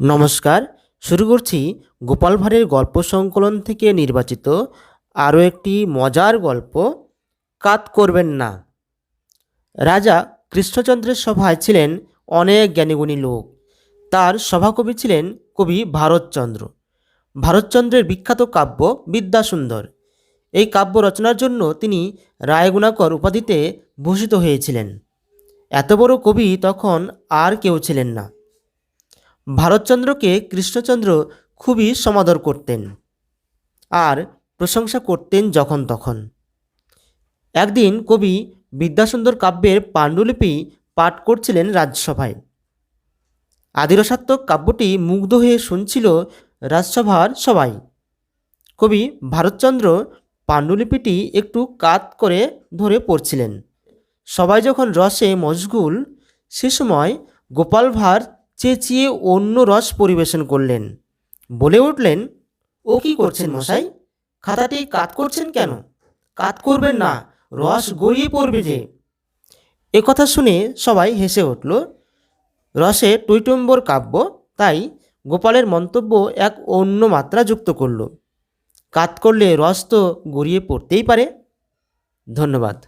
নমস্কার, শুরু করছি গোপাল ভাঁড়ের গল্প সংকলন থেকে নির্বাচিত আরও একটি মজার গল্প, কাত করবেন না। রাজা কৃষ্ণচন্দ্রের সভায় ছিলেন অনেক জ্ঞানীগুণী লোক। তার সভাকবি ছিলেন কবি ভারতচন্দ্র। ভারতচন্দ্রের বিখ্যাত কাব্য বিদ্যাসুন্দর। এই কাব্য রচনার জন্য তিনি রায়গুণাকর উপাধিতে ভূষিত হয়েছিলেন। এত বড় কবি তখন আর কেউ ছিলেন না। ভারতচন্দ্রকে কৃষ্ণচন্দ্র খুবই সমাদর করতেন আর প্রশংসা করতেন যখন তখন। একদিন কবি বিদ্যাসুন্দর কাব্যের পাণ্ডুলিপি পাঠ করছিলেন রাজসভায়। আদিরসাত্মক কাব্যটি মুগ্ধ হয়ে শুনছিল রাজসভার সবাই। কবি ভারতচন্দ্র পাণ্ডুলিপিটি একটু কাত করে ধরে পড়ছিলেন। সবাই যখন রসে মশগুল, সে সময় গোপাল ভাঁড় চেঁচিয়ে অন্য রস পরিবেশন করলেন। বলে উঠলেন, ও কি করছেন মশাই? খাতাটি কাত করছেন কেন? কাত করবেন না, রস গড়িয়ে পড়বে যে। এ কথা শুনে সবাই হেসে উঠল, রসে টৈটম্বর কাব্য, তাই গোপালের মন্তব্য এক অন্য মাত্রা যুক্ত করল। কাত করলে রস তো গড়িয়ে পড়তেই পারে। ধন্যবাদ।